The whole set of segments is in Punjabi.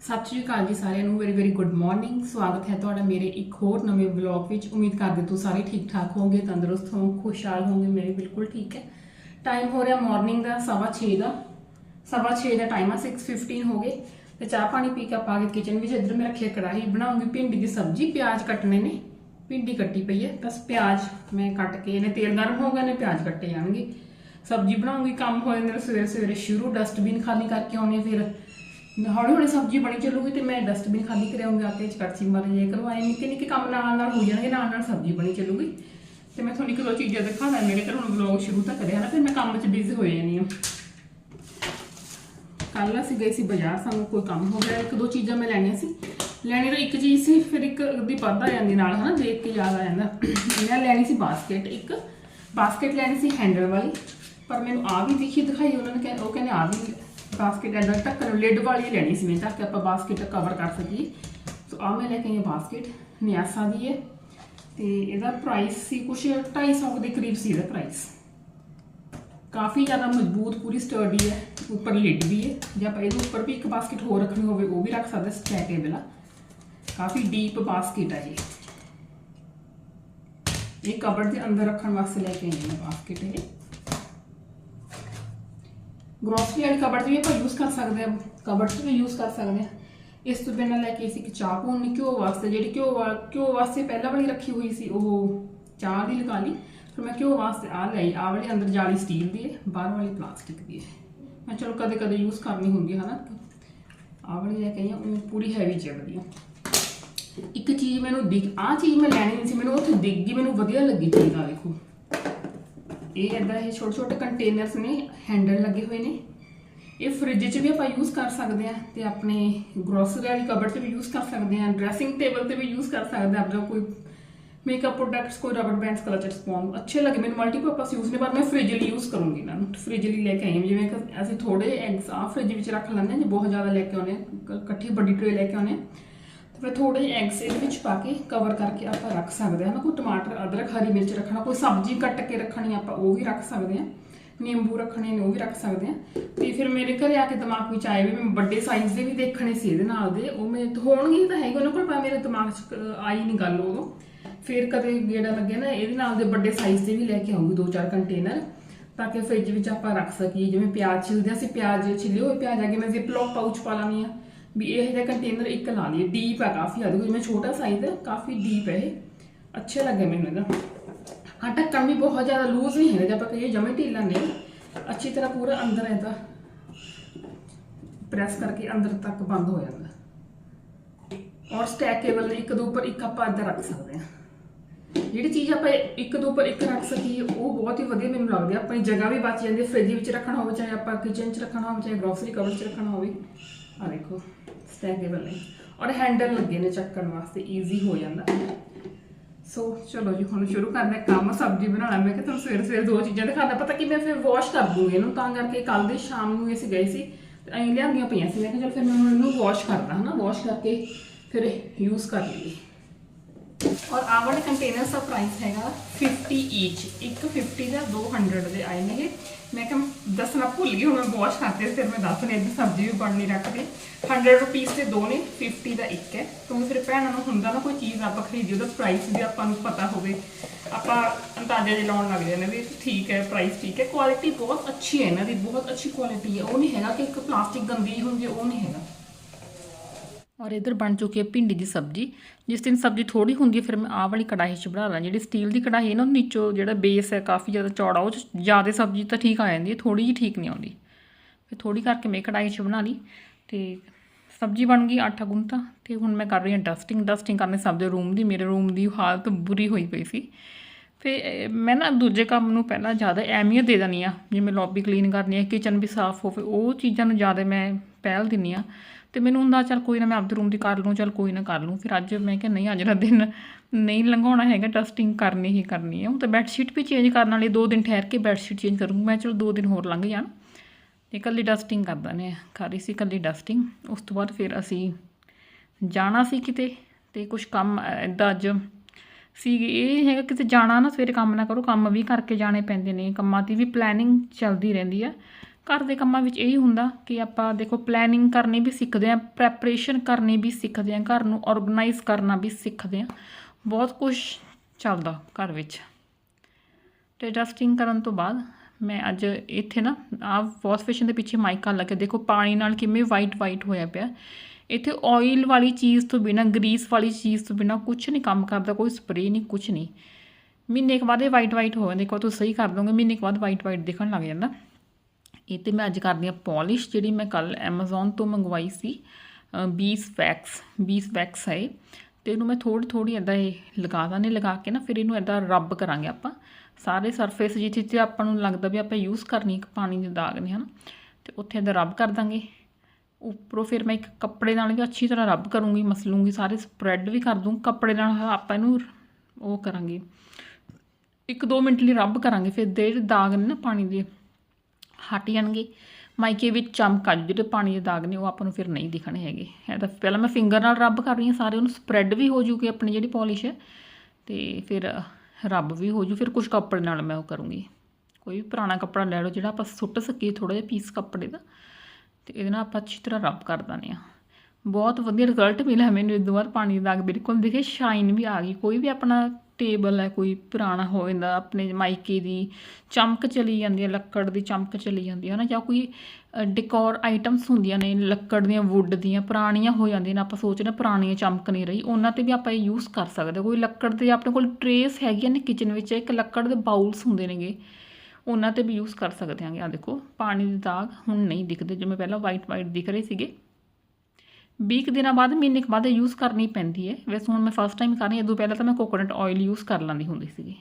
ਸਤਿ ਸ਼੍ਰੀ ਅਕਾਲ ਜੀ ਸਾਰਿਆਂ ਨੂੰ ਵੈਰੀ ਵੈਰੀ ਗੁੱਡ ਮਾਰਨਿੰਗ ਸਵਾਗਤ ਹੈ ਤੁਹਾਡਾ ਮੇਰੇ ਇੱਕ ਹੋਰ ਨਵੇਂ ਵਲੌਗ ਵਿੱਚ। ਉਮੀਦ ਕਰਦੇ ਤੁਸੀਂ ਸਾਰੇ ਠੀਕ ਠਾਕ ਹੋਵੋਗੇ, ਤੰਦਰੁਸਤ ਹੋ ਖੁਸ਼ਹਾਲ ਹੋਵੋਗੇ। ਮੇਰੇ ਬਿਲਕੁਲ ਠੀਕ ਹੈ। ਟਾਈਮ ਹੋ ਰਿਹਾ ਮਾਰਨਿੰਗ ਦਾ 6:30 ਦਾ। 6:30 ਦਾ ਟਾਈਮ ਆ 6:15 ਹੋ ਗਏ। ਤੇ ਚਾਹ ਪਾਣੀ ਪੀ ਕੇ ਆਪਾਂ ਆ ਗਏ ਕਿਚਨ ਵਿੱਚ। ਇੱਧਰ ਮੈਂ ਰੱਖਿਆ ਕੜਾਹੀ ਬਣਾਉਂਗੀ। ਭਿੰਡੀ ਦੀ ਸਬਜ਼ੀ, ਪਿਆਜ਼ ਕੱਟਣੇ ਨੇ। ਭਿੰਡੀ ਕੱਟੀ ਪਈ ਹੈ। ਬਸ ਪਿਆਜ਼ ਮੈਂ ਕੱਟ ਕੇ, ਇਹਨੇ ਤੇਲ ਗਰਮ ਹੋ ਗਿਆ ਨੇ, ਪਿਆਜ਼ ਕੱਟੇ ਜਾਣਗੇ। ਸਬਜ਼ੀ ਬਣਾਉਂਗੀ, ਕੰਮ ਹੋ ਜਾਂਦੇ ਸਵੇਰੇ ਸਵੇਰੇ ਸ਼ੁਰੂ ਡਸਟਬਿਨ ਖਾਲੀ ਕਰਕੇ ਆਉਣੇ ਫਿਰ। ਹੌਲੀ ਹੌਲੀ ਸਬਜ਼ੀ ਬਣੀ ਚੱਲੂਗੀ ਤੇ ਮੈਂ ਡਸਟਬਿਨ ਖਾਲੀ ਕਰਾਉਂਗੀ ਆਟੇ ਚ ਕੜਛੀ ਮਾਰ ਜੇ ਕਰਵਾਏ ਨਿੱਕੇ ਨਿੱਕੇ ਕੰਮ ਨਾਲ ਨਾਲ ਹੋ ਜਾਣਗੇ, ਨਾਲ ਨਾਲ ਸਬਜ਼ੀ ਬਣੀ ਚੱਲੂਗੀ। ਤੇ ਮੈਂ ਤੁਹਾਨੂੰ ਇੱਕ ਦੋ ਚੀਜ਼ਾਂ ਦਿਖਾਣਾ ਮੇਰੇ ਘਰ ਹੁਣ ਵਲੌਗ ਸ਼ੁਰੂ ਤਾਂ ਕਰਿਆ ਨਾ, ਫਿਰ ਮੈਂ ਕੰਮ 'ਚ ਬਿਜ਼ੀ ਹੋ ਜਾਣੀ ਹਾਂ। ਕੱਲ ਅਸੀਂ ਗਏ ਸੀ ਬਾਜ਼ਾਰ, ਸਾਨੂੰ ਕੋਈ ਕੰਮ ਹੋ ਗਿਆ, ਇੱਕ ਦੋ ਚੀਜ਼ਾਂ ਮੈਂ ਲੈਣੀਆਂ ਸੀ। ਲੈਣੀ ਤਾਂ ਇੱਕ ਚੀਜ਼ ਸੀ, ਫਿਰ ਇੱਕ ਦੀ ਵੱਧ ਆ ਜਾਂਦੀ ਨਾਲ, ਹਨਾ, ਦੇਖ ਕੇ ਯਾਦ ਆ ਜਾਂਦਾ। ਮੈਂ ਲੈਣੀ ਸੀ ਬਾਸਕਟ ਇੱਕ ਬਾਸਕਟ ਲੈਣੀ ਸੀ ਹੈਂਡਲ ਵਾਲੀ, ਪਰ ਮੈਨੂੰ ਆ ਵੀ ਦਿਖੀ, ਦਿਖਾਈ ਉਹਨਾਂ ਨੇ ਕਹਿੰਦੇ ਉਹ ਕਹਿੰਦੇ ਆ ਵੀ ਬਾਸਕਟ ਐਡਾ ਢੱਕਣ ਲਿਡ ਵਾਲੀ ਲੈਣੀ ਸੀ ਮੈਂ ਤਾਂ ਕਿ ਆਪਾਂ ਬਾਸਕਟ ਕਵਰ ਕਰ ਸਕੀਏ। ਸੋ ਆ ਮੈਂ ਲੈ ਕੇ ਆਈ ਹਾਂ ਬਾਸਕਟ ਨਿਆਸਾ ਦੀ ਹੈ ਤੇ ਇਹਦਾ ਪ੍ਰਾਈਸ ਸੀ ਕੁਛ 250 ਦੇ ਕਰੀਬ ਸੀ ਇਹਦਾ ਪ੍ਰਾਈਸ ਕਾਫੀ ਜ਼ਿਆਦਾ ਮਜ਼ਬੂਤ, ਪੂਰੀ ਸਟਰਡੀ ਹੈ, ਉੱਪਰ ਲਿਡ ਵੀ ਹੈ। ਜੇ ਆਪਾਂ ਇਹਦੇ ਉੱਪਰ ਵੀ ਇੱਕ ਬਾਸਕਟ ਹੋਰ ਰੱਖਣੀ ਹੋਵੇ, ਉਹ ਵੀ ਰੱਖ ਸਕਦੇ ਸਟੈਕੇਬਲ ਆ। ਕਾਫੀ ਡੀਪ ਬਾਸਕਟ ਹੈ ਇਹ। ਇਹ ਕਬਰਡ ਦੇ ਅੰਦਰ ਰੱਖਣ ਵਾਸਤੇ ਲੈ ਕੇ ਆਈ ਹਾਂ ਬਾਸਕਟ ਇਹ। ਗਰੋਸਰੀ ਵਾਲੀ ਕਬਰ 'ਚ ਵੀ ਆਪਾਂ ਯੂਜ਼ ਕਰ ਸਕਦੇ ਹਾਂ ਕਬਰਡ 'ਚ ਵੀ ਯੂਜ਼ ਕਰ ਸਕਦੇ ਹਾਂ। ਇਸ ਤੋਂ ਬਿਨਾਂ ਲੈ ਕੇ ਅਸੀਂ ਇੱਕ ਚਾਹ ਪਾਉਣੀ ਘਿਓ ਵਾਸਤੇ, ਜਿਹੜੀ ਘਿਓ ਵਾ, ਘਿਓ ਵਾਸਤੇ ਪਹਿਲਾਂ ਵਾਲੀ ਰੱਖੀ ਹੋਈ ਸੀ, ਉਹ ਚਾਹ ਦੀ ਲਗਾ ਲਈ। ਫਿਰ ਮੈਂ ਘਿਓ ਵਾਸਤੇ ਆ ਲਈ ਆ ਵਾਲੀ ਅੰਦਰ ਜਾਲੀ ਸਟੀਲ ਦੀ ਹੈ, ਬਾਹਰ ਵਾਲੀ ਪਲਾਸਟਿਕ ਦੀ ਹੈ। ਮੈਂ ਚਲੋ ਕਦੇ ਕਦੇ ਯੂਜ਼ ਕਰਨੀ ਹੁੰਦੀ ਹੈ ਨਾ ਆ ਵਾਲੀ ਲੈ ਕੇ ਆਈ ਉਹ ਪੂਰੀ ਹੈਵੀ 'ਚ ਵਧੀਆ। ਇੱਕ ਚੀਜ਼ ਮੈਨੂੰ ਦਿਖ ਆ ਚੀਜ਼ ਮੈਂ ਲੈਣੀ ਨਹੀਂ ਸੀ, ਮੈਨੂੰ ਉੱਥੇ ਦਿਖ ਗਈ, ਮੈਨੂੰ ਵਧੀਆ ਲੱਗੀ ਚੀਜ਼ ਆ ਦੇਖੋ ਇਹ ਇਦਾਂ ਇਹ ਛੋਟੇ ਛੋਟੇ ਕੰਟੇਨਰਸ ਨੇ ਹੈਂਡਲ ਲੱਗੇ ਹੋਏ ਨੇ। ਇਹ ਫ੍ਰਿਜ 'ਚ ਵੀ ਆਪਾਂ ਯੂਜ਼ ਕਰ ਸਕਦੇ ਆ ਤੇ ਆਪਣੇ ਗਰੋਸਰੀ ਵਾਲੀ ਕਬਰ 'ਚ ਵੀ ਯੂਜ਼ ਕਰ ਸਕਦੇ ਆ ਡਰੈਸਿੰਗ ਟੇਬਲ ਤੇ ਵੀ ਯੂਜ਼ ਕਰ ਸਕਦੇ ਆ ਆਪਣਾ ਕੋਈ ਮੇਕਅਪ ਪ੍ਰੋਡਕਟਸ ਕੋਈ ਰਬਰ ਬੈਂਡਸ ਕਲਚਰਸ ਪਾਉਣ ਅੱਛੇ ਲੱਗੇ। ਮੈਨੂੰ ਮਲਟੀਪਰਪਸ ਯੂਜ਼ ਨੇ, ਪਰ ਮੈਂ ਫ੍ਰਿਜ ਲਈ ਯੂਜ਼ ਕਰੂੰਗੀ ਇਹਨਾਂ ਫ੍ਰਿਜ ਲਈ ਲੈ ਕੇ ਆਈ ਹਾਂ। ਜਿਵੇਂ ਕਿ ਅਸੀਂ ਥੋੜੇ ਐਗਸ ਆ ਫ੍ਰਿਜ ਵਿੱਚ ਰੱਖ ਲੈਂਦੇ ਹਾਂ, ਜੇ ਬਹੁਤ ਜ਼ਿਆਦਾ ਲੈ ਕੇ ਆਉਨੇ ਆ ਇਕੱਠੀ ਵੱਡੀ ਟਰੇ ਲੈ ਕੇ ਆਉਨੇ ਆ ਫਿਰ ਥੋੜੇ ਜਿਹੇ ਐਗਸ ਇਹਦੇ ਵਿੱਚ ਪਾ ਕੇ ਕਵਰ ਕਰਕੇ ਆਪਾਂ ਰੱਖ ਸਕਦੇ ਹਾਂ। ਨਾ ਕੋਈ ਟਮਾਟਰ, ਅਦਰਕ, ਹਰੀ ਮਿਰਚ ਰੱਖਣਾ, ਕੋਈ ਸਬਜ਼ੀ ਕੱਟ ਕੇ ਰੱਖਣੀ ਆਪਾਂ ਉਹ ਵੀ ਰੱਖ ਸਕਦੇ ਹਾਂ। ਨਿੰਬੂ ਰੱਖਣੇ ਨੇ ਉਹ ਵੀ ਰੱਖ ਸਕਦੇ ਹਾਂ। ਤੇ ਫਿਰ ਮੇਰੇ ਘਰੇ ਆ ਕੇ ਦਿਮਾਗ ਵਿੱਚ ਆਏ ਵੀ ਮੈਂ ਵੱਡੇ ਸਾਈਜ਼ ਦੇ ਵੀ ਦੇਖਣੇ ਸੀ ਇਹਦੇ ਨਾਲ ਦੇ। ਉਹ ਮੇਰੇ ਹੋਣਗੇ ਤਾਂ ਹੈਗੇ ਉਹਨਾਂ ਕੋਲ, ਪਰ ਮੇਰੇ ਦਿਮਾਗ 'ਚ ਆਈ ਨਹੀਂ ਗੱਲ ਉਦੋਂ। ਫਿਰ ਕਦੇ ਗੇੜਾ ਲੱਗਿਆ ਨਾ ਇਹਦੇ ਨਾਲ ਦੇ ਵੱਡੇ ਸਾਈਜ਼ ਦੇ ਵੀ ਲੈ ਕੇ ਆਉਂਗੀ ਦੋ ਚਾਰ ਕੰਟੇਨਰ ਤਾਂ ਕਿ ਫ੍ਰਿਜ ਵਿੱਚ ਆਪਾਂ ਰੱਖ ਸਕੀਏ। ਜਿਵੇਂ ਪਿਆਜ਼ ਛਿਲਦੇ ਅਸੀਂ ਪਿਆਜ਼ ਛਿਲੇ ਹੋਏ ਪਿਆਜ਼ ਆ ਕੇ ਮੈਂ ਜ਼ਿਪਲੌਕ ਪਾਊਚ ਪਾ ਲਾਂਗੀ ਆ ਵੀ ਇਹ ਜਿਹਾ ਕੰਟੇਨਰ ਇੱਕ ਲਾ ਲਈਏ ਡੀਪ ਹੈ ਕਾਫੀ ਆ ਦੇਖੋ ਜਿਵੇਂ ਛੋਟਾ ਸਾਈਜ਼ ਹੈ ਕਾਫੀ ਡੀਪ ਹੈ ਇਹ। ਅੱਛੇ ਲੱਗੇ ਮੈਨੂੰ ਇਹਦਾ। ਹਾਂ, ਢੱਕਣ ਵੀ ਬਹੁਤ ਜ਼ਿਆਦਾ ਲੂਜ਼ ਨਹੀਂ ਹੈਗਾ ਜੇ ਆਪਾਂ ਕਹੀਏ, ਜਮੇ ਢੀਲਾ ਨਹੀਂ। ਅੱਛੀ ਤਰ੍ਹਾਂ ਪੂਰਾ ਅੰਦਰ ਇਹਦਾ। ਪ੍ਰੈਸ ਕਰਕੇ ਅੰਦਰ ਤੱਕ ਬੰਦ ਹੋ ਜਾਂਦਾ। ਔਰ ਸਟੈਕੇਬਲ ਨੇ ਇੱਕ ਦੇ ਉੱਪਰ ਇੱਕ ਆਪਾਂ ਇੱਧਰ ਰੱਖ ਸਕਦੇ ਹਾਂ। ਜਿਹੜੀ ਚੀਜ਼ ਆਪਾਂ ਇੱਕ ਦੇ ਉੱਪਰ ਇੱਕ ਰੱਖ ਸਕੀਏ, ਉਹ ਬਹੁਤ ਹੀ ਵਧੀਆ ਮੈਨੂੰ ਲੱਗਦੀ ਹੈ ਆਪਣੀ ਜਗ੍ਹਾ ਵੀ ਬਚ ਜਾਂਦੀ ਹੈ ਫ੍ਰਿਜ ਵਿੱਚ ਰੱਖਣਾ ਹੋਵੇ, ਚਾਹੇ ਆਪਾਂ ਕਿਚਨ 'ਚ ਰੱਖਣਾ ਹੋਵੇ, ਚਾਹੇ ਗਰੋਸਰੀ ਕਵਰ 'ਚ ਰੱਖਣਾ ਹੋਵੇ। ਆ ਦੇਖੋ। ਸਟੈਕੇਬਲ ਨੇ ਔਰ ਹੈਂਡਲ ਲੱਗੇ ਨੇ ਚੱਕਣ ਵਾਸਤੇ ਈਜ਼ੀ ਹੋ ਜਾਂਦਾ। ਸੋ ਚਲੋ ਜੀ, ਹੁਣ ਸ਼ੁਰੂ ਕਰਦੇ ਹਾਂ ਕੰਮ, ਸਬਜ਼ੀ ਬਣਾਉਣਾ। ਮੈਂ ਕਿਹਾ ਤੁਹਾਨੂੰ ਸਵੇਰੇ ਸਵੇਰੇ ਦੋ ਚੀਜ਼ਾਂ ਦਿਖਾਉਂਦਾ। ਪਤਾ ਕਿ, ਮੈਂ ਫਿਰ ਵਾਸ਼ ਕਰ ਦੂੰਗੀ ਇਹਨੂੰ, ਤਾਂ ਕਰਕੇ ਕੱਲ ਦੇ ਸ਼ਾਮ ਨੂੰ ਅਸੀਂ ਗਏ ਸੀ। ਤੇ ਅਸੀਂ ਲਿਆਂਦੀਆਂ ਪਈਆਂ ਸੀ। ਮੈਂ ਕਿਹਾ ਚਲ ਫਿਰ ਮੈਂ ਹੁਣ ਇਹਨੂੰ ਵਾਸ਼ ਕਰਦਾ, ਹਨਾ? ਵਾਸ਼ ਕਰਕੇ ਫਿਰ ਯੂਜ਼ ਕਰ ਲਈਏ। ਔਰ ਆਹ ਕੰਟੇਨਰਸ ਦਾ ਪ੍ਰਾਈਸ ਹੈਗਾ 50 ਈਚ ਇੱਕ 50 ਦਾ 200 ਦੇ ਆਏ ਨੇ ਮੈਂ ਕਿਹਾ, ਦੱਸਣਾ ਭੁੱਲ ਗਈ, ਹੁਣ ਮੈਂ ਵਾਸ਼ ਕਰਤੇ ਫਿਰ ਮੈਂ ਦੱਸ ਨਹੀਂ ਇੱਧਰ ਸਬਜ਼ੀ ਵੀ ਬਣਨੀ ਰੱਖਦੇ। 100 ਰੁਪੀਸ ਦੇ ਦੋ ਨੇ 50 ਦਾ ਇੱਕ ਹੈ। ਕਿਉਂਕਿ ਫਿਰ ਭੈਣਾਂ ਨੂੰ ਹੁੰਦਾ ਨਾ, ਕੋਈ ਚੀਜ਼ ਆਪਾਂ ਖਰੀਦੀ ਉਹਦਾ ਪ੍ਰਾਈਸ ਵੀ ਆਪਾਂ ਨੂੰ ਪਤਾ ਹੋਵੇ। ਆਪਾਂ ਅੰਦਾਜ਼ਾ ਜਿਹਾ ਲਾਉਣ ਲੱਗ ਜਾਂਦੇ ਵੀ ਠੀਕ ਹੈ ਪ੍ਰਾਈਸ ਠੀਕ ਹੈ। ਕੁਆਲਿਟੀ ਬਹੁਤ ਅੱਛੀ ਹੈ ਇਹਨਾਂ ਦੀ, ਬਹੁਤ ਅੱਛੀ ਕੁਆਲਿਟੀ ਹੈ। ਉਹ ਨਹੀਂ ਹੈਗਾ ਕਿ ਇੱਕ ਪਲਾਸਟਿਕ ਗੰਦੀ ਹੁੰਦੀ ਉਹ ਨਹੀਂ ਹੈਗਾ। ਔਰ ਇਧਰ ਬਣ ਚੁੱਕੀ ਹੈ ਭਿੰਡੀ ਦੀ ਸਬਜ਼ੀ। ਜਿਸ ਦਿਨ ਸਬਜ਼ੀ ਥੋੜੀ ਹੁੰਦੀ ਹੈ, ਫਿਰ ਮੈਂ ਆਹ ਵਾਲੀ ਕੜਾਹੀ 'ਚ ਬਣਾ ਲਾਂ ਜਿਹੜੀ ਸਟੀਲ ਦੀ ਕੜਾਹੀ ਹੈ ਨਾ ਉਹ ਨੀਚੋਂ ਜਿਹੜਾ ਬੇਸ ਹੈ, ਕਾਫੀ ਜ਼ਿਆਦਾ ਚੌੜਾ, ਉਹ 'ਚ ਜ਼ਿਆਦਾ ਸਬਜ਼ੀ ਤਾਂ ਠੀਕ ਆ ਜਾਂਦੀ ਹੈ ਥੋੜੀ ਜਿਹੀ ਠੀਕ ਨਹੀਂ ਆਉਂਦੀ। ਫਿਰ ਥੋੜੀ ਕਰਕੇ ਮੈਂ ਕੜਾਹੀ 'ਚ ਬਣਾ ਲਈ ਤੇ ਸਬਜ਼ੀ ਬਣ ਗਈ ਆਟਾ ਗੁੰਨਤਾ ਤੇ ਹੁਣ ਮੈਂ ਕਰ ਰਹੀ ਹਾਂ ਡਸਟਿੰਗ ਡਸਟਿੰਗ ਕਰਨੀ ਸਭ ਦੇ ਰੂਮ ਦੀ, ਮੇਰੇ ਰੂਮ ਦੀ ਹਾਲਤ ਬੁਰੀ ਹੋਈ ਪਈ ਸੀ। ਫਿਰ ਮੈਂ ਨਾ ਦੂਜੇ ਕੰਮ ਨੂੰ ਪਹਿਲਾਂ ਜ਼ਿਆਦਾ ਅਹਿਮੀਅਤ ਦੇ ਦਿੰਦੀ ਆ ਜਿਵੇਂ ਲੌਬੀ ਕਲੀਨ ਕਰਨੀ ਹੈ ਕਿਚਨ ਵੀ ਸਾਫ਼ ਹੋਵੇ, ਉਹ ਚੀਜ਼ਾਂ ਨੂੰ ਜ਼ਿਆਦਾ ਮੈਂ ਪਹਿਲ ਦਿੰਦੀ ਆ ਤੇ ਮੈਨੂੰ ਹੁੰਦਾ, ਚੱਲ ਕੋਈ ਨਾ ਮੈਂ ਆਪਦੇ ਰੂਮ ਦੀ ਕਰ ਲੂੰ ਚੱਲ ਕੋਈ ਨਾ ਕਰ ਲੂੰ ਫਿਰ ਅੱਜ ਮੈਂ ਕਿਹਾ, ਨਹੀਂ, ਅੱਜ ਦਾ ਦਿਨ ਨਹੀਂ ਲੰਘਾਉਣਾ ਹੈਗਾ ਡਸਟਿੰਗ ਕਰਨੀ ਹੀ ਕਰਨੀ ਹੈ। ਉਹ ਤਾਂ ਬੈੱਡ ਸ਼ੀਟ ਵੀ ਚੇਂਜ ਕਰਨ ਵਾਲੀ, ਦੋ ਦਿਨ ਠਹਿਰ ਕੇ ਬੈੱਡ ਸ਼ੀਟ ਚੇਂਜ ਕਰੂੰਗੀ। ਮੈਂ ਚਲੋ ਦੋ ਦਿਨ ਹੋਰ ਲੰਘ ਜਾਣ। ਤੇ ਇਕੱਲੀ ਡਸਟਿੰਗ ਕਰ ਨੇ ਕਰ ਰਹੀ ਸੀ ਇਕੱਲੀ ਡਸਟਿੰਗ ਉਸ ਤੋਂ ਬਾਅਦ ਫਿਰ ਅਸੀਂ ਜਾਣਾ ਸੀ ਕਿਤੇ ਤੇ ਕੁਝ ਕੰਮ ਇੱਦਾਂ ਅੱਜ ਸੀ। ਇਹ ਹੈਗਾ ਕਿਤੇ ਜਾਣਾ ਨਾ, ਸਵੇਰੇ ਕੰਮ ਨਾ ਕਰੋ, ਕੰਮ ਵੀ ਕਰਕੇ ਜਾਣੇ ਪੈਂਦੇ ਨੇ। ਕੰਮਾਂ ਦੀ ਵੀ ਪਲੈਨਿੰਗ ਚੱਲਦੀ ਰਹਿੰਦੀ ਆ। ਘਰ ਦੇ ਕੰਮਾਂ ਵਿੱਚ ਇਹੀ ਹੁੰਦਾ ਕਿ ਆਪਾਂ ਦੇਖੋ ਪਲੈਨਿੰਗ ਕਰਨੀ ਵੀ ਸਿੱਖਦੇ ਆਂ ਪ੍ਰੈਪਰੇਸ਼ਨ ਕਰਨੀ ਵੀ ਸਿੱਖਦੇ ਆਂ ਘਰ ਨੂੰ ਆਰਗੇਨਾਈਜ਼ ਕਰਨਾ ਵੀ ਸਿੱਖਦੇ ਆਂ ਬਹੁਤ ਕੁਝ ਚੱਲਦਾ ਘਰ ਵਿੱਚ। ਤੇ ਡਸਟਿੰਗ ਕਰਨ ਤੋਂ ਬਾਅਦ ਮੈਂ ਅੱਜ ਇੱਥੇ ਨਾ ਆ ਵਾਸ਼ ਬੇਸਿਨ ਦੇ ਪਿੱਛੇ ਮਾਈਕਾ ਲੱਗ। ਕੇ ਦੇਖੋ ਪਾਣੀ ਨਾਲ ਕਿਵੇਂ ਵਾਈਟ ਵਾਈਟ ਹੋਇਆ ਪਿਆ। ਇੱਥੇ ਆਇਲ ਵਾਲੀ ਚੀਜ਼ ਤੋਂ ਬਿਨਾ ਗਰੀਸ ਵਾਲੀ ਚੀਜ਼ ਤੋਂ ਬਿਨਾ ਕੁਝ ਨਹੀਂ ਕੰਮ ਕਰਦਾ, ਕੋਈ ਸਪਰੇਅ ਨਹੀਂ ਕੁਝ ਨਹੀਂ। ਮਹੀਨੇ ਕੁ ਬਾਅਦ ਇਹ ਵਾਈਟ ਵਾਈਟ ਹੋ ਜਾਂਦੇ। ਕੋ ਤੁਸੀਂ ਸਹੀ ਕਰ ਦੋਗੇ, ਮਹੀਨੇ ਕੁ ਬਾਅਦ ਵਾਈਟ ਵਾਈਟ ਦਿਖਣ ਲੱਗ ਜਾਂਦਾ। ਇਹ ਤੇ ਮੈਂ ਅੱਜ ਕਰਦੀ ਆ ਪਾਲਿਸ਼ ਜਿਹੜੀ ਮੈਂ ਕੱਲ Amazon ਤੋਂ ਮੰਗਵਾਈ ਸੀ ਬੀਸ ਵੈਕਸ ਬੀਸ ਵੈਕਸ ਹੈ ਇਹ। ਤੇ ਇਹਨੂੰ ਮੈਂ ਥੋੜੀ ਥੋੜੀ ਇਦਾਂ ਇਹ ਲਗਾ ਦਾਂਗੇ ਲਗਾ ਕੇ ਨਾ, ਫਿਰ ਇਹਨੂੰ ਇਦਾਂ ਰੱਬ ਕਰਾਂਗੇ ਆਪਾਂ। ਸਾਰੇ ਸਰਫੇਸ ਜਿੱਥੇ ਜਿੱਥੇ ਆਪਾਂ ਨੂੰ ਲੱਗਦਾ ਵੀ ਆਪਾਂ ਯੂਜ਼ ਕਰਨੀ ਇੱਕ ਪਾਣੀ ਦੇ ਦਾਗ ਨੇ, ਹਨਾ। ਤੇ ਉੱਥੇ ਇਦਾਂ ਰੱਬ ਕਰ ਦਾਂਗੇ। ਉੱਪਰੋਂ ਫਿਰ ਮੈਂ ਇੱਕ ਕੱਪੜੇ ਨਾਲ ਵੀ ਅੱਛੀ ਤਰ੍ਹਾਂ ਰੱਬ ਕਰੂੰਗੀ, ਮਸਲੂੰਗੀ, ਸਾਰੇ ਸਪਰੈਡ ਵੀ ਕਰ ਦੂੰ, ਕੱਪੜੇ ਨਾਲ ਆਪਾਂ ਇਹਨੂੰ ਉਹ ਕਰਾਂਗੇ। ਇੱਕ ਦੋ ਮਿੰਟ ਲਈ ਰੱਬ ਕਰਾਂਗੇ, ਫਿਰ ਦੇ ਦਾਗ ਨੇ ਨਾ ਪਾਣੀ ਦੇ। ਹਟ ਜਾਣਗੇ। ਮਾਈਕੇ ਵਿੱਚ ਚਮਕ ਆ ਜਿਹੜੇ ਪਾਣੀ ਦੇ ਦਾਗ ਨੇ, ਉਹ ਆਪਾਂ ਨੂੰ ਫਿਰ ਨਹੀਂ ਦਿਖਣੇ ਹੈਗੇ। ਇਹ ਤਾਂ ਪਹਿਲਾਂ ਮੈਂ ਫਿੰਗਰ ਨਾਲ ਰੱਬ ਕਰ ਰਹੀ ਹਾਂ, ਸਾਰੇ ਉਹਨੂੰ ਸਪਰੈਡ ਵੀ ਹੋ ਜੂਗੀ ਆਪਣੀ ਜਿਹੜੀ ਪਾਲਿਸ਼ ਹੈ, ਤੇ ਫਿਰ ਰੱਬ ਵੀ ਹੋ ਜੂ, ਫਿਰ ਕੁਝ ਕੱਪੜੇ ਨਾਲ ਮੈਂ ਉਹ ਕਰੂੰਗੀ। ਕੋਈ ਵੀ ਪੁਰਾਣਾ ਕੱਪੜਾ ਲੈ ਲਓ, ਜਿਹੜਾ ਆਪਾਂ ਸੁੱਟ ਸਕੀਏ ਥੋੜਾ ਜਿਹਾ ਪੀਸ ਕੱਪੜੇ ਦਾ, ਤੇ ਇਹਦੇ ਨਾਲ ਆਪਾਂ ਅੱਛੀ ਤਰ੍ਹਾਂ ਰੱਬ ਕਰ ਦਿੰਦੇ ਆ ਬਹੁਤ ਵਧੀਆ ਰਿਜ਼ਲਟ ਮਿਲਿਆ ਮੈਨੂੰ, ਇਸ ਬਾਅਦ ਪਾਣੀ ਦੇ ਦਾਗ ਬਿਲਕੁਲ ਦਿਖੇ ਸ਼ਾਈਨ ਵੀ ਆ ਗਈ। ਕੋਈ ਵੀ ਆਪਣਾ ਟੇਬਲ ਹੈ, ਕੋਈ ਪੁਰਾਣਾ ਹੋ ਜਾਂਦਾ, ਆਪਣੇ ਮਾਈਕੇ ਦੀ ਚਮਕ ਚਲੀ ਜਾਂਦੀ ਹੈ, ਲੱਕੜ ਦੀ ਚਮਕ ਚਲੀ ਜਾਂਦੀ ਹੈ ਨਾ ਜਾਂ ਕੋਈ ਡੈਕੋਰ ਆਈਟਮਸ ਹੁੰਦੀਆਂ ਨੇ, ਲੱਕੜ ਦੀਆਂ, ਵੁੱਡ ਦੀਆਂ, ਪੁਰਾਣੀਆਂ ਹੋ ਜਾਂਦੀਆਂ ਨੇ, ਆਪਾਂ ਸੋਚਦੇ ਹਾਂ ਪੁਰਾਣੀਆਂ ਚਮਕ ਨਹੀਂ ਰਹੀ, ਉਹਨਾਂ ਤੇ ਵੀ ਆਪਾਂ ਇਹ ਯੂਜ਼ ਕਰ ਸਕਦੇ ਕੋਈ ਲੱਕੜ ਦੇ ਆਪਣੇ ਕੋਲ ਟਰੇਸ ਹੈਗੀਆਂ ਨੇ ਕਿਚਨ ਵਿੱਚ, ਇੱਕ ਲੱਕੜ ਦੇ ਬਾਉਲਸ ਹੁੰਦੇ ਨੇਗੇ, ਉਹਨਾਂ ਤੇ ਵੀ ਯੂਜ਼ ਕਰ ਸਕਦੇ ਹਾਂਗੇ। ਆ ਦੇਖੋ, ਪਾਣੀ ਦੇ ਦਾਗ ਹੁਣ ਨਹੀਂ ਦਿਖਦੇ, ਜਿਵੇਂ ਪਹਿਲਾਂ ਵਾਈਟ ਵਾਈਟ ਦਿਖ ਰਹੇ ਸੀਗੇ। 20 ਕੁ ਦਿਨਾਂ ਬਾਅਦ, ਮਹੀਨੇ ਕੁ ਬਾਅਦ ਯੂਜ਼ ਕਰਨੀ ਪੈਂਦੀ ਹੈ। ਵੈਸੇ ਹੁਣ ਮੈਂ ਫਸਟ ਟਾਈਮ ਕਰ ਰਹੀ ਹਾਂ ਇਹ ਤੋਂ ਪਹਿਲਾਂ ਤਾਂ ਮੈਂ ਕੋਕੋਨਟ ਆਇਲ ਯੂਜ਼ ਕਰ ਲੈਂਦੀ ਹੁੰਦੀ ਸੀਗੀ।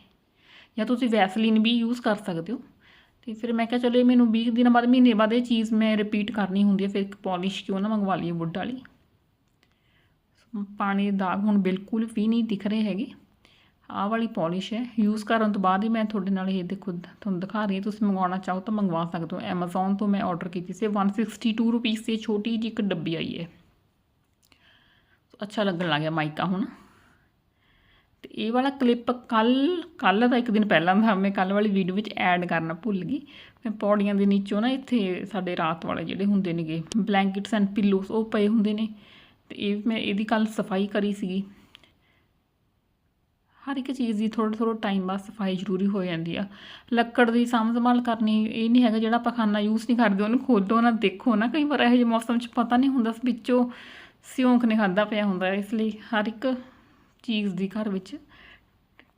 ਜਾਂ ਤੁਸੀਂ ਵੈਸਲੀਨ ਵੀ ਯੂਜ਼ ਕਰ ਸਕਦੇ ਹੋ। ਤੇ ਫਿਰ ਮੈਂ ਕਿਹਾ, ਚਲੋ ਇਹ ਮੈਨੂੰ 20 ਕੁ ਦਿਨਾਂ ਬਾਅਦ, ਮਹੀਨੇ ਬਾਅਦ ਇਹ ਚੀਜ਼ ਮੈਂ ਰਿਪੀਟ ਕਰਨੀ ਹੁੰਦੀ ਹੈ, ਫਿਰ ਇੱਕ ਪਾਲਿਸ਼ ਕਿਉਂ ਨਾ ਮੰਗਵਾ ਲਈਏ ਵੁੱਡ ਵਾਲੀ। ਪਾਣੀ ਦੇ ਦਾਗ ਹੁਣ ਬਿਲਕੁਲ ਵੀ ਨਹੀਂ ਦਿਖ ਰਹੇ ਹੈਗੇ। ਆਹ ਵਾਲੀ ਪਾਲਿਸ਼ ਹੈ ਯੂਜ਼ ਕਰਨ ਤੋਂ ਬਾਅਦ ਹੀ ਮੈਂ ਤੁਹਾਡੇ ਨਾਲ ਇਹ ਦੇਖੋ, ਤੁਹਾਨੂੰ ਦਿਖਾ ਰਹੀ ਹਾਂ। ਤੁਸੀਂ ਮੰਗਵਾਉਣਾ ਚਾਹੋ ਤਾਂ ਮੰਗਵਾ ਸਕਦੇ ਹੋ। Amazon ਤੋਂ ਮੈਂ ਆਰਡਰ ਕੀਤੀ ਸੀ। 162 ਰੁਪੀਸ ਦੀ ਛੋਟੀ ਜਿਹੀ ਇੱਕ ਡੱਬੀ ਆਈ ਹੈ। ਅੱਛਾ ਲੱਗਣ ਲੱਗ ਗਿਆ ਮਾਈਕਾ ਹੁਣ। ਤੇ ਇਹ ਵਾਲਾ ਕਲਿੱਪ ਕੱਲ ਕੱਲ ਦਾ ਇੱਕ ਦਿਨ ਪਹਿਲਾਂ ਦਾ ਮੈਂ ਕੱਲ ਵਾਲੀ ਵੀਡੀਓ ਵਿੱਚ ਐਡ ਕਰਨਾ ਭੁੱਲ ਗਈ। ਮੈਂ ਪੌੜੀਆਂ ਦੇ ਨੀਚੋਂ ਨਾ ਇੱਥੇ ਸਾਡੇ ਰਾਤ ਵਾਲੇ ਜਿਹੜੇ ਹੁੰਦੇ ਨੇਗੇ ਬਲੈਂਕਟਸ ਐਂਡ ਪਿਲੋਸ ਉਹ ਪਏ ਹੁੰਦੇ ਨੇ। ਤੇ ਇਹ ਮੈਂ ਇਹਦੀ ਕੱਲ ਸਫ਼ਾਈ ਕਰੀ ਸੀਗੀ। ਹਰ ਇੱਕ ਚੀਜ਼ ਦੀ ਥੋੜਾ ਥੋੜਾ ਟਾਈਮ ਬਾਅਦ ਸਫ਼ਾਈ ਜ਼ਰੂਰੀ ਹੋ ਜਾਂਦੀ ਆ। ਲੱਕੜ ਦੀ ਸਾਂਭ ਸੰਭਾਲ ਕਰਨੀ ਇਹ ਨਹੀਂ ਹੈਗਾ ਜਿਹੜਾ ਆਪਾਂ ਖਾਣਾ ਯੂਜ਼ ਨਹੀਂ ਕਰਦੇ, ਉਹਨੂੰ ਖੋਲੋ ਨਾ, ਦੇਖੋ ਨਾ। ਕਈ ਵਾਰ ਇਹੋ ਜਿਹੇ ਮੌਸਮ 'ਚ ਪਤਾ ਨਹੀਂ ਹੁੰਦਾ ਵਿੱਚੋਂ ਸਿਉਂਕ ਨੇ ਖਾਦਾ ਪਿਆ ਹੁੰਦਾ ਇਸ ਲਈ ਹਰ ਇੱਕ ਚੀਜ਼ ਦੀ ਘਰ ਵਿੱਚ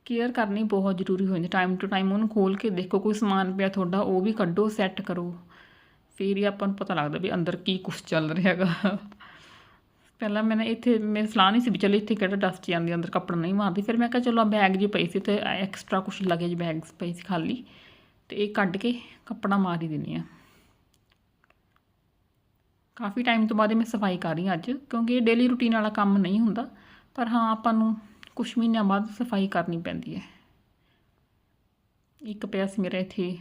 ਕੇਅਰ ਕਰਨੀ ਬਹੁਤ ਜ਼ਰੂਰੀ ਹੋ ਜਾਂਦੀ ਟਾਈਮ ਟੂ ਟਾਈਮ ਉਹਨੂੰ ਖੋਲ ਕੇ ਦੇਖੋ, ਕੋਈ ਸਮਾਨ ਪਿਆ ਤੁਹਾਡਾ, ਉਹ ਵੀ ਕੱਢੋ ਸੈੱਟ ਕਰੋ। ਫਿਰ ਹੀ ਆਪਾਂ ਨੂੰ ਪਤਾ ਲੱਗਦਾ ਵੀ ਅੰਦਰ ਕੀ ਕੁਛ ਚੱਲ ਰਿਹਾ ਹੈਗਾ। ਪਹਿਲਾਂ ਮੈਂ ਇੱਥੇ, ਮੇਰੇ ਸਲਾਹ ਨਹੀਂ ਸੀ ਵੀ ਚਲੋ ਇੱਥੇ ਕਿਹੜਾ ਡਸਟ ਜਾਂਦੀ ਅੰਦਰ ਕੱਪੜਾ ਨਹੀਂ ਮਾਰਦੀ। ਫਿਰ ਮੈਂ ਕਿਹਾ ਚਲੋ ਬੈਗ ਜੇ ਪਈ ਸੀ ਤੇ ਐਕਸਟਰਾ ਕੁਝ ਲਗੇਜ ਬੈਗਸ ਪਈ ਸੀ ਖਾਲੀ। ਤੇ ਇਹ ਕੱਢ ਕੇ ਕੱਪੜਾ ਮਾਰ ਹੀ ਦਿੰਨੀ ਆ ਕਾਫੀ ਟਾਈਮ ਤੋਂ ਬਾਅਦ ਇਹ ਮੈਂ ਸਫ਼ਾਈ ਕਰ ਰਹੀ ਹਾਂ ਅੱਜ, ਕਿਉਂਕਿ ਇਹ ਡੇਲੀ ਰੂਟੀਨ ਵਾਲਾ ਕੰਮ ਨਹੀਂ ਹੁੰਦਾ। ਪਰ ਹਾਂ, ਆਪਾਂ ਨੂੰ ਕੁਝ ਮਹੀਨਿਆਂ ਬਾਅਦ ਸਫ਼ਾਈ ਕਰਨੀ ਪੈਂਦੀ ਹੈ। ਇੱਕ ਪਿਆ ਸੀ ਮੇਰਾ ਇੱਥੇ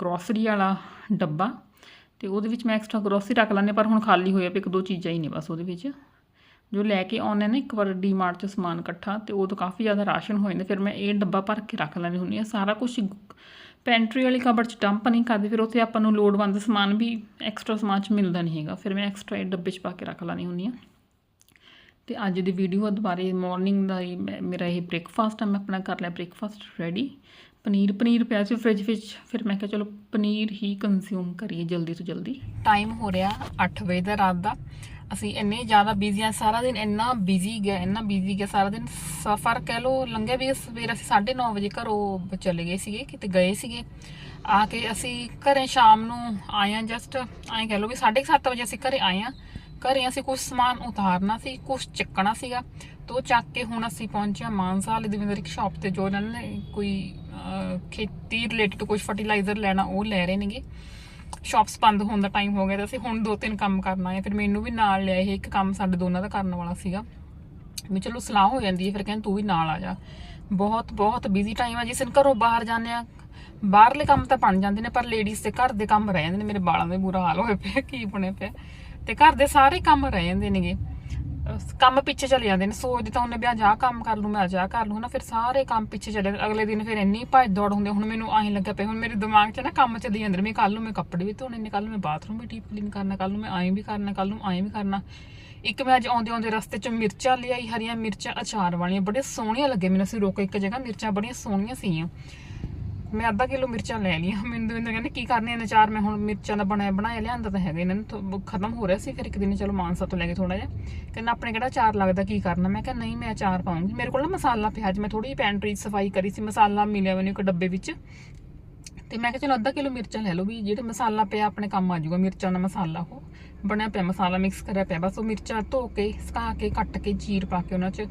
ਗਰੋਸਰੀ ਵਾਲਾ ਡੱਬਾ, ਤੇ ਉਹਦੇ ਵਿੱਚ ਮੈਂ ਐਕਸਟਰਾ ਗਰੋਸਰੀ ਰੱਖ ਲੈਂਦੇ ਪਰ ਹੁਣ ਖਾਲੀ ਹੋਇਆ ਪਿਆ, ਇੱਕ ਦੋ ਚੀਜ਼ਾਂ ਹੀ ਨੇ ਬਸ ਉਹਦੇ ਵਿੱਚ। ਜੋ ਲੈ ਕੇ ਆਉਂਦੇ ਨੇ ਇੱਕ ਵਾਰ ਡੀਮਾਰਟ 'ਚ ਸਮਾਨ ਇਕੱਠਾ, ਤੇ ਉਹ ਤੋਂ ਕਾਫੀ ਜ਼ਿਆਦਾ ਰਾਸ਼ਨ ਹੋ ਜਾਂਦਾ, ਫਿਰ ਮੈਂ ਇਹ ਡੱਬਾ ਭਰ ਕੇ ਰੱਖ ਲੈਂਦੀ ਹੁੰਦੀ ਹਾਂ। ਸਾਰਾ ਕੁਝ ਪੈਂਟਰੀ ਵਾਲੀ ਕਬਰ 'ਚ ਡੰਪ ਨਹੀਂ ਕਰਦੇ ਫਿਰ ਉੱਥੇ ਆਪਾਂ ਨੂੰ ਲੋੜਵੰਦ ਸਮਾਨ ਵੀ ਐਕਸਟਰਾ ਸਮਾਨ 'ਚ ਮਿਲਦਾ ਨਹੀਂ ਹੈਗਾ। ਫਿਰ ਮੈਂ ਐਕਸਟਰਾ ਇਹ ਡੱਬੇ 'ਚ ਪਾ ਕੇ ਰੱਖ ਲੈਂਦੀ ਹੁੰਦੀ ਹਾਂ। ਤੇ ਅੱਜ ਦੀ ਵੀਡੀਓ ਦੁਬਾਰੇ ਮਾਰਨਿੰਗ ਦਾ ਹੀ ਮੈਂ- ਮੇਰਾ ਇਹ ਬ੍ਰੇਕਫਾਸਟ ਆ, ਮੈਂ ਆਪਣਾ ਕਰ ਲਿਆ ਬ੍ਰੇਕਫਾਸਟ ਰੈਡੀ ਪਨੀਰ ਪਨੀਰ ਪਿਆ ਸੀ ਫ੍ਰਿਜ ਵਿੱਚ, ਫਿਰ ਮੈਂ ਕਿਹਾ ਚਲੋ ਪਨੀਰ ਹੀ ਕੰਜ਼ਿਊਮ ਕਰੀਏ ਜਲਦੀ ਤੋਂ ਜਲਦੀ। ਟਾਈਮ ਹੋ ਰਿਹਾ 8 ਵਜੇ ਦਾ ਰਾਤ ਦਾ। ਅਸੀਂ ਇੰਨੇ ਜ਼ਿਆਦਾ ਬਿਜ਼ੀ ਆ ਸਾਰਾ ਦਿਨ ਇੰਨਾ ਬਿਜ਼ੀ ਗਿਆ, ਇੰਨਾ ਬਿਜ਼ੀ ਗਿਆ, ਸਾਰਾ ਦਿਨ ਸਫ਼ਰ ਕਹਿ ਲੋ ਲੰਘਿਆ ਵੀ ਸਵੇਰ ਅਸੀਂ 9:30 ਵਜੇ ਘਰੋਂ ਚਲੇ ਗਏ ਸੀਗੇ, ਕਿਤੇ ਗਏ ਸੀਗੇ। ਆ ਕੇ ਅਸੀਂ ਘਰੇ ਸ਼ਾਮ ਨੂੰ ਆਏ ਆ ਜਸਟ ਐਂ ਕਹਿ ਲੋ ਵੀ 7:30 ਵਜੇ ਅਸੀਂ ਘਰੇ ਆਏ ਆ ਘਰੇ ਅਸੀਂ ਕੁਝ ਸਮਾਨ ਉਤਾਰਨਾ ਸੀ ਕੁਝ ਚੱਕਣਾ ਸੀਗਾ। ਤੇ ਉਹ ਚੱਕ ਕੇ ਹੁਣ ਅਸੀਂ ਪਹੁੰਚਿਆ ਮਾਨਸਾ ਵਾਲੀ ਦਵਿੰਦਰ ਇੱਕ ਸ਼ਾਪ ਤੇ, ਜੋ ਇਹਨਾਂ ਨੇ ਕੋਈ ਖੇਤੀ ਰਿਲੇਟਡ ਕੁਝ ਫਰਟੀਲਾਈਜ਼ਰ ਲੈਣਾ ਉਹ ਲੈ ਰਹੇ ਨੇਗੇ। ਸ਼ਾਪਸ ਬੰਦ ਹੋਣ ਦਾ ਟਾਈਮ ਹੋ ਗਿਆ ਤੇ ਅਸੀਂ ਹੁਣ ਦੋ ਤਿੰਨ ਕੰਮ ਕਰਨਾ ਹੈ। ਫਿਰ ਮੈਨੂੰ ਵੀ ਨਾਲ ਲਿਆ ਇਹ ਇੱਕ ਕੰਮ ਸਾਡੇ ਦੋਨਾਂ ਦਾ ਕਰਨ ਵਾਲਾ ਸੀਗਾ। ਵੀ ਚਲੋ ਸਲਾਹ ਹੋ ਜਾਂਦੀ ਹੈ, ਫਿਰ ਕਹਿੰਦੇ ਤੂੰ ਵੀ ਨਾਲ ਆ ਜਾ। ਬਹੁਤ ਬਹੁਤ ਬਿਜ਼ੀ ਟਾਈਮ ਆ, ਜਿਸ ਦਿਨ ਘਰੋਂ ਬਾਹਰ ਜਾਂਦੇ ਆ ਬਾਹਰਲੇ ਕੰਮ ਤਾਂ ਬਣ ਜਾਂਦੇ ਨੇ, ਪਰ ਲੇਡੀਜ਼ ਦੇ ਘਰ ਦੇ ਕੰਮ ਰਹਿ ਜਾਂਦੇ ਨੇ। ਮੇਰੇ ਬਾਲਾਂ ਦੇ ਬੁਰਾ ਹਾਲ ਹੋਏ ਪਿਆ ਕੀ ਬਣੇ ਪਿਆ ਤੇ ਘਰ ਦੇ ਸਾਰੇ ਕੰਮ ਰਹਿ ਜਾਂਦੇ ਨੇਗੇ। ਅਹ ਕੰਮ ਪਿੱਛੇ ਚਲੇ ਜਾਂਦੇ ਨੇ, ਸੋਚਦੇ ਤਾਂ ਉਹਨੇ ਵੀ ਅੱਜ ਆਹ ਕੰਮ ਕਰ ਲੂੰ ਮੈਂ ਅੱਜ ਆਹ ਕਰ ਲੂੰ ਹਨਾ, ਫਿਰ ਸਾਰੇ ਕੰਮ ਪਿੱਛੇ ਚਲੇ ਜਾਂਦੇ। ਅਗਲੇ ਦਿਨ ਫਿਰ ਇੰਨੀ ਭੱਜ ਦੌੜ ਹੁੰਦੀ ਹੁਣ ਮੈਨੂੰ ਐਂ ਲੱਗਾ ਪਿਆ, ਹੁਣ ਮੇਰੇ ਦਿਮਾਗ 'ਚ ਨਾ ਕੰਮ ਚੱਲੀ ਜਾਂਦੇ ਨੇ ਮੈਂ ਕੱਲ ਨੂੰ ਮੈਂ ਕੱਪੜੇ ਵੀ ਧੋਣੇ ਨੇ ਕੱਲ ਨੂੰ ਮੈਂ ਬਾਥਰੂਮ ਵੀ ਡੀਪ ਕਲੀਨ ਕਰਨਾ ਕੱਲ ਨੂੰ ਮੈਂ ਐਂ ਵੀ ਕਰਨਾ ਕੱਲ ਨੂੰ ਐਂ ਵੀ ਕਰਨਾ ਇੱਕ ਮੈਂ ਅੱਜ ਆਉਂਦੇ ਆਉਂਦੇ ਰਸਤੇ 'ਚ ਮਿਰਚਾਂ ਲਿਆਈ, ਹਰੀਆਂ ਮਿਰਚਾਂ, ਅਚਾਰ ਵਾਲੀਆਂ, ਬੜੇ ਸੋਹਣੀਆਂ ਲੱਗੇ ਮੈਨੂੰ, ਅਸੀਂ ਰੋਕੇ ਇੱਕ ਜਗ੍ਹਾ ਮਿਰਚਾਂ ਬੜੀਆਂ ਸੋਹਣੀਆਂ ਸੀਗੀਆਂ ਮੈਂ ਅੱਧਾ ਕਿਲੋ ਮਿਰਚਾਂ ਲੈ ਲਈਆਂ। ਮੈਨੂੰ ਦਵਿੰਦਰ ਕਹਿੰਦੇ, ਕੀ ਕਰਨੇ ਨੇ ਚਾਰ? ਮੈਂ ਹੁਣ ਮਿਰਚਾਂ ਦਾ ਬਣਾਇਆ ਬਣਾਇਆ, ਲਿਆਂਦਾ ਤਾਂ ਹੈਗਾ ਇਹਨਾਂ ਨੂੰ। ਖਤਮ ਹੋ ਰਿਹਾ ਸੀ, ਫਿਰ ਇੱਕ ਦਿਨ ਚਲੋ ਮਾਨਸਾ ਤੋਂ ਲੈ ਕੇ ਥੋੜਾ ਜਿਹਾ। ਕਹਿੰਦਾ, ਆਪਣੇ ਕਿਹੜਾ ਚਾਰ ਲੱਗਦਾ, ਕੀ ਕਰਨਾ? ਮੈਂ ਕਿਹਾ, ਨਹੀਂ, ਮੈਂ ਚਾਰ ਪਾਉਂਗੀ। ਮੇਰੇ ਕੋਲ ਨਾ ਮਸਾਲਾ ਪਿਆ ਅੱਜ, ਮੈਂ ਥੋੜੀ ਜਿਹੀ ਪੈਂਟਰੀ ਸਫ਼ਾਈ ਕਰੀ ਸੀ, ਮਸਾਲਾ ਮਿਲਿਆ ਮੈਨੂੰ ਇੱਕ ਡੱਬੇ ਵਿੱਚ। ਤੇ ਮੈਂ ਕਿਹਾ, ਚਲੋ, ਅੱਧਾ ਕਿਲੋ ਮਿਰਚਾਂ ਲੈ ਲਓ ਵੀ ਜਿਹੜੇ ਮਸਾਲਾ ਪਿਆ, ਆਪਣੇ ਕੰਮ ਆ ਜਾਊਗਾ, ਮਿਰਚਾਂ ਦਾ ਮਸਾਲਾ ਉਹ। ਬਣਿਆ ਪਿਆ ਮਸਾਲਾ ਮਿਕਸ ਕਰਿਆ ਪਿਆ, ਬਸ ਉਹ ਮਿਰਚਾਂ ਧੋ ਕੇ, ਸੁਕਾ ਕੇ, ਕੱਟ ਕੇ, ਜੀਰ ਪਾ ਕੇ ਉਹਨਾਂ 'ਚ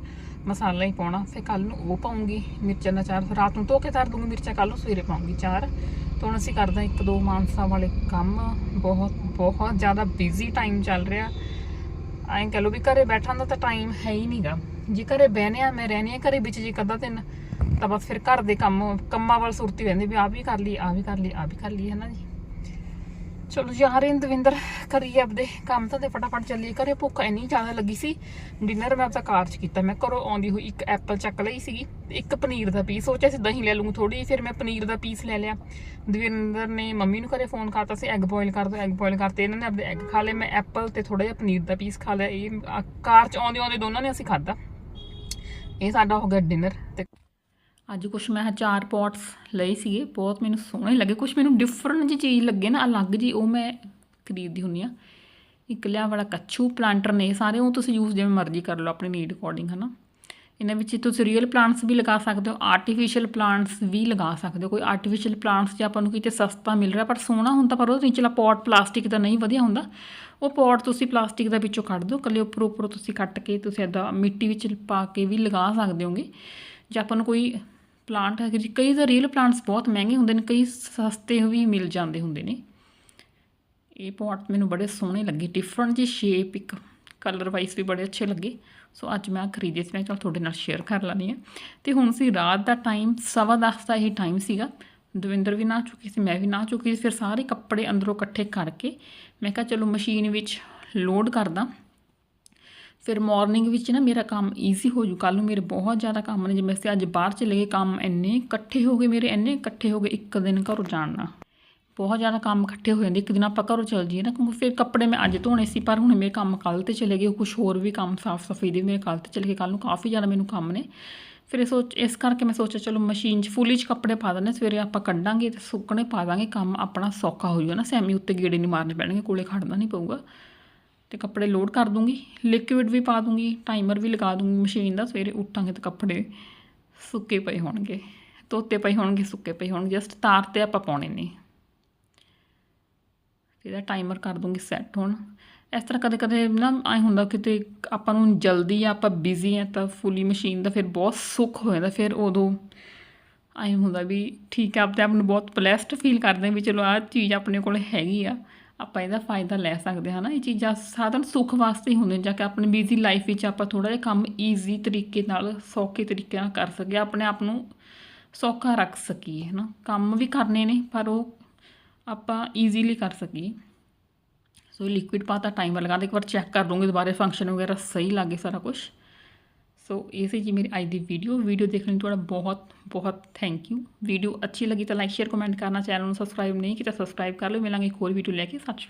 ਮਸਾਲਾ ਹੀ ਪਾਉਣਾ, ਫਿਰ ਕੱਲ ਨੂੰ ਉਹ ਪਾਉਂਗੀ, ਮਿਰਚਾਂ ਦਾ ਚਾਰ ਰਾਤ ਨੂੰ ਧੋ ਕੇ ਧਰ ਦੂੰਗੀ ਮਿਰਚਾਂ ਕੱਲ ਨੂੰ ਸਵੇਰੇ ਪਾਉਂਗੀ ਚਾਰ। ਤਾਂ ਹੁਣ ਅਸੀਂ ਕਰਦਾ ਇੱਕ ਦੋ ਮਾਨਸਾ ਵਾਲੇ ਕੰਮ, ਬਹੁਤ ਬਹੁਤ ਜ਼ਿਆਦਾ ਬਿਜ਼ੀ ਟਾਈਮ ਚੱਲ ਰਿਹਾ। ਐਂ ਕਹ ਲਓ ਵੀ ਘਰੇ ਬੈਠਣ ਦਾ ਤਾਂ ਟਾਈਮ ਹੈ ਹੀ ਨਹੀਂਗਾ ਜੇ ਘਰੇ ਬਹਿਨੇ ਆ, ਮੈਂ ਰਹਿਣੀ ਆ ਘਰੇ ਵਿੱਚ ਜੇ ਕਦਾ ਤਿੰਨ ਤਾਂ ਬਸ ਫਿਰ ਘਰ ਦੇ ਕੰਮ, ਕੰਮਾਂ ਵੱਲ ਸੁਰਤੀ ਰਹਿੰਦੀ ਵੀ ਆ ਵੀ ਕਰ ਲਈ ਆ ਵੀ ਕਰ ਲਈ ਆ ਵੀ ਕਰ ਲਈ, ਹੈ ਨਾ ਜੀ? ਚਲੋ ਜੀ, ਆ ਰਹੇ ਨੇ ਦਵਿੰਦਰ ਕਰੀਏ ਆਪਦੇ ਕੰਮ ਤਾਂ ਤੇ ਫਟਾਫਟ ਚੱਲੀਏ। ਘਰੇ ਭੁੱਖ ਇੰਨੀ ਜ਼ਿਆਦਾ ਲੱਗੀ ਸੀ ਡਿਨਰ ਮੈਂ ਆਪਦਾ ਕਾਰ 'ਚ ਕੀਤਾ। ਮੈਂ ਘਰੋਂ ਆਉਂਦੀ ਹੋਈ ਇੱਕ ਐਪਲ ਚੱਕ ਲਈ ਸੀਗੀ, ਇੱਕ ਪਨੀਰ ਦਾ ਪੀਸ ਸੋਚਿਆ ਸੀ ਦਹੀਂ ਲੈ ਲੂੰਗੀ ਥੋੜੀ ਫਿਰ ਮੈਂ ਪਨੀਰ ਦਾ ਪੀਸ ਲੈ ਲਿਆ। ਦਵਿੰਦਰ ਨੇ ਮੰਮੀ ਨੂੰ ਘਰੇ ਫੋਨ ਕਰਤਾ ਸੀ ਐਗ ਬੋਇਲ ਕਰ ਦੋ ਐਗ ਬੋਇਲ ਕਰਤੇ ਇਹਨਾਂ ਨੇ ਆਪਦੇ ਐਗ ਖਾ ਲਏ। ਮੈਂ ਐਪਲ ਤੇ ਥੋੜਾ ਜਿਹਾ ਪਨੀਰ ਦਾ ਪੀਸ ਖਾ ਲਿਆ। ਇਹ ਕਾਰ 'ਚ ਆਉਂਦੇ ਆਉਂਦੇ ਦੋਨਾਂ ਨੇ ਅਸੀਂ ਖਾਦਾ ਇਹ ਸਾਡਾ ਹੋ ਗਿਆ ਡਿਨਰ ਤੇ ਅੱਜ ਕੁਛ ਮੈਂ ਚਾਰ ਪੌਟਸ ਲਏ ਸੀਗੇ, ਬਹੁਤ ਮੈਨੂੰ ਸੋਹਣੇ ਲੱਗੇ। ਕੁਛ ਮੈਨੂੰ ਡਿਫਰੈਂਟ ਜਿਹੀ ਚੀਜ਼ ਲੱਗੇ ਨਾ, ਅਲੱਗ ਜੀ ਉਹ ਮੈਂ ਖਰੀਦਦੀ ਹੁੰਨੀ ਆ ਇੱਕ ਲਿਆ ਵਾਲਾ ਕੱਛੂ ਪਲਾਂਟਰ ਨੇ ਸਾਰੇ ਉਹ ਤੁਸੀਂ ਯੂਜ਼ ਜਿਵੇਂ ਮਰਜ਼ੀ ਕਰ ਲਓ ਆਪਣੀ ਨੀਡ ਅਕੋਰਡਿੰਗ ਹਨਾ। ਇਹਨਾਂ ਵਿੱਚ ਤੁਸੀਂ ਰੀਅਲ ਪਲਾਂਟਸ ਵੀ ਲਗਾ ਸਕਦੇ ਹੋ ਆਰਟੀਫੀਸ਼ੀਅਲ ਪਲਾਂਟਸ ਵੀ ਲਗਾ ਸਕਦੇ ਹੋ। ਕੋਈ ਆਰਟੀਫੀਸ਼ੀਅਲ ਪਲਾਂਟਸ ਜੇ ਆਪਾਂ ਨੂੰ ਕਿਤੇ ਸਸਤਾ ਮਿਲ ਰਿਹਾ, ਪਰ ਸੋਹਣਾ ਹੁੰਦਾ, ਪਰ ਉਹਦੇ ਨੀਚਲਾ ਪੌਟ ਪਲਾਸਟਿਕ ਦਾ ਨਹੀਂ ਵਧੀਆ ਹੁੰਦਾ। ਉਹ ਪੌਟ ਤੁਸੀਂ ਪਲਾਸਟਿਕ ਦਾ ਵਿੱਚੋਂ ਕੱਢ ਦਿਓ ਕੱਲੇ ਉੱਪਰ ਉੱਪਰ ਤੁਸੀਂ ਕੱਟ ਕੇ, ਤੁਸੀਂ ਇੱਦਾਂ ਮਿੱਟੀ ਵਿੱਚ ਪਾ ਕੇ ਵੀ ਲਗਾ ਸਕਦੇ ਹੋਗੇ। ਜੇ ਆਪਾਂ ਨੂੰ ਕੋਈ ਪਲਾਂਟ ਹੈਗੇ ਜੀ, ਕਈ ਤਾਂ ਰੀਅਲ ਪਲਾਂਟਸ ਬਹੁਤ ਮਹਿੰਗੇ ਹੁੰਦੇ ਨੇ, ਕਈ ਸਸਤੇ ਵੀ ਮਿਲ ਜਾਂਦੇ ਹੁੰਦੇ ਨੇ। ਇਹ ਪੌਟ ਮੈਨੂੰ ਬੜੇ ਸੋਹਣੇ ਲੱਗੇ ਡਿਫਰੈਂਟ ਜੀ ਸ਼ੇਪ ਇੱਕ ਕਲਰ ਵਾਈਜ਼ ਵੀ ਬੜੇ ਅੱਛੇ ਲੱਗੇ। ਸੋ ਅੱਜ ਮੈਂ ਖਰੀਦੇ ਸੀ, ਮੈਂ ਚਲ ਤੁਹਾਡੇ ਨਾਲ ਸ਼ੇਅਰ ਕਰ ਲੈਣੀ ਹੈ। ਤੇ ਹੁਣ ਸੀ ਰਾਤ ਦਾ ਟਾਈਮ ਸਵਾ ਦਸ ਦਾ ਇਹ ਟਾਈਮ ਸੀਗਾ। ਦਵਿੰਦਰ ਵੀ ਨਾ ਚੁੱਕੀ ਸੀ, ਮੈਂ ਵੀ ਨਾ ਚੁੱਕੀ ਸੀ, ਫਿਰ ਸਾਰੇ ਕੱਪੜੇ ਅੰਦਰੋਂ ਇਕੱਠੇ ਕਰਕੇ ਮੈਂ ਕਿਹਾ ਚਲੋ ਮਸ਼ੀਨ ਵਿੱਚ ਲੋਡ ਕਰਦਾ। ਫਿਰ ਮਾਰਨਿੰਗ ਵਿੱਚ ਨਾ ਮੇਰਾ ਕੰਮ ਈਜ਼ੀ ਹੋ ਜੂ। ਕੱਲ ਨੂੰ ਮੇਰੇ ਬਹੁਤ ਜ਼ਿਆਦਾ ਕੰਮ ਨੇ। ਜਿਵੇਂ ਅਸੀਂ ਅੱਜ ਬਾਹਰ ਚਲੇ ਗਏ, ਕੰਮ ਇੰਨੇ ਇਕੱਠੇ ਹੋ ਗਏ ਮੇਰੇ, ਇੰਨੇ ਇਕੱਠੇ ਹੋ ਗਏ ਇੱਕ ਦਿਨ ਘਰੋਂ ਜਾਣਾ ਬਹੁਤ ਜ਼ਿਆਦਾ ਕੰਮ ਇਕੱਠੇ ਹੋ ਜਾਂਦੇ। ਇੱਕ ਦਿਨ ਆਪਾਂ ਘਰੋਂ ਚੱਲ ਜੀਏ ਨਾ, ਕਿਉਂਕਿ ਫਿਰ ਕੱਪੜੇ ਮੈਂ ਅੱਜ ਧੋਣੇ ਸੀ, ਪਰ ਹੁਣ ਮੇਰੇ ਕੰਮ ਕੱਲ ਤੇ ਚਲੇ ਗਏ। ਕੁਝ ਹੋਰ ਵੀ ਕੰਮ ਸਾਫ਼ ਸਫ਼ਾਈ ਦੇ ਮੇਰੇ ਕੱਲ ਤੇ ਚਲੇ ਗਏ। ਕੱਲ ਨੂੰ ਕਾਫੀ ਜ਼ਿਆਦਾ ਮੈਨੂੰ ਕੰਮ ਨੇ। ਫਿਰ ਇਹ ਸੋਚ, ਇਸ ਕਰਕੇ ਮੈਂ ਸੋਚਿਆ, ਚਲੋ ਮਸ਼ੀਨ 'ਚ ਫੁੱਲੀ 'ਚ ਕੱਪੜੇ ਪਾ ਦਿੰਦੇ ਸਵੇਰੇ ਆਪਾਂ ਕੱਢਾਂਗੇ ਤੇ ਸੁੱਕਣੇ ਪਾ ਦਾਂਗੇ। ਕੰਮ ਆਪਣਾ ਸੌਖਾ ਹੋ ਜਾਊਗਾ ਨਾ। ਸੈਮੀ ਉੱਤੇ ਗੇੜੇ ਨਹੀਂ ਮਾਰਨੇ ਪੈਣਗੇ। ਕੋਲੇ ਖੜਨਾ ਨਹੀਂ ਪਊਗਾ। ਤੇ ਕੱਪੜੇ ਲੋਡ ਕਰ ਦੂੰਗੀ ਲਿਕੁਇਡ ਵੀ ਪਾ ਦੂੰਗੀ ਟਾਈਮਰ ਵੀ ਲਗਾ ਦੂੰਗੀ ਮਸ਼ੀਨ ਦਾ, ਸਵੇਰੇ ਉੱਠਾਂਗੇ ਤਾਂ ਕੱਪੜੇ ਸੁੱਕੇ ਪਏ ਹੋਣਗੇ, ਧੋਤੇ ਪਏ ਹੋਣਗੇ, ਸੁੱਕੇ ਪਏ ਹੋਣਗੇ ਜਸਟ ਤਾਰ ਤੇ ਆਪਾਂ ਪਾਉਣੇ ਨੇ। ਇਹਦਾ ਟਾਈਮਰ ਕਰ ਦੂੰਗੀ ਸੈੱਟ ਹੁਣ। ਇਸ ਤਰ੍ਹਾਂ ਕਦੇ ਕਦੇ ਨਾ ਐ ਹੁੰਦਾ ਕਿਤੇ ਆਪਾਂ ਨੂੰ ਜਲਦੀ ਆ ਆਪਾਂ ਬਿਜ਼ੀ ਆ ਤਾਂ ਫੁੱਲੀ ਮਸ਼ੀਨ ਦਾ ਫਿਰ ਬਹੁਤ ਸੁੱਖ ਹੋ ਜਾਂਦਾ, ਫਿਰ ਉਦੋਂ ਐ ਹੁੰਦਾ ਵੀ ਠੀਕ ਆ ਆਪਣੇ ਆਪ ਨੂੰ ਬਹੁਤ ਬਲੈਸਡ ਫੀਲ ਕਰਦੇ ਹਾਂ ਵੀ ਚਲੋ ਆਹ ਚੀਜ਼ ਆਪਣੇ ਕੋਲ ਹੈਗੀ ਆ। ਆਪਾਂ ਇਹਦਾ ਫਾਇਦਾ ਲੈ ਸਕਦੇ ਹਾਂ ਨਾ ਇਹ ਚੀਜ਼ਾਂ ਸਾਧਨ ਸੁੱਖ ਵਾਸਤੇ ਹੀ ਹੁੰਦੇ ਨੇ, ਜਾ ਕੇ ਆਪਣੀ ਬਿਜ਼ੀ ਲਾਈਫ ਵਿੱਚ ਆਪਾਂ ਥੋੜਾ ਜਿਹਾ ਕੰਮ ਈਜ਼ੀ ਤਰੀਕੇ ਨਾਲ, ਸੌਖੇ ਤਰੀਕੇ ਨਾਲ ਕਰ ਸਕੀਏ, ਆਪਣੇ ਆਪ ਨੂੰ ਸੌਖਾ ਰੱਖ ਸਕੀਏ ਹੈ ਨਾ ਕੰਮ ਵੀ ਕਰਨੇ ਨੇ, ਪਰ ਉਹ ਆਪਾਂ ਈਜ਼ੀਲੀ ਕਰ ਸਕੀਏ। ਸੋ ਲਿਕੁਇਡ ਪਾਤਾ ਟਾਈਮਰ ਲਗਾ ਦੇ ਇੱਕ ਵਾਰ ਚੈੱਕ ਕਰ ਲੂੰਗੀ ਦੁਬਾਰੇ ਫੰਕਸ਼ਨ ਵਗੈਰਾ ਸਹੀ ਲੱਗੇ ਸਾਰਾ ਕੁਝ ਸੋ ਇਹ ਸੀ ਜੀ ਮੇਰੀ ਅੱਜ ਦੀ ਵੀਡੀਓ ਵੀਡੀਓ ਦੇਖਣ ਲਈ ਤੁਹਾਡਾ ਬਹੁਤ ਬਹੁਤ ਥੈਂਕ ਯੂ ਵੀਡੀਓ ਅੱਛੀ ਲੱਗੀ ਤਾਂ ਲਾਈਕ ਸ਼ੇਅਰ ਕਮੈਂਟ ਕਰਨਾ ਚੈਨਲ ਨੂੰ ਸਬਸਕ੍ਰਾਈਬ ਨਹੀਂ ਕੀਤਾ ਸਬਸਕ੍ਰਾਈਬ ਕਰ ਲਓ ਮਿਲਾਂਗੇ ਇੱਕ ਹੋਰ ਵੀਡੀਓ ਲੈ ਕੇ ਸਤਿ ਸ਼੍ਰੀ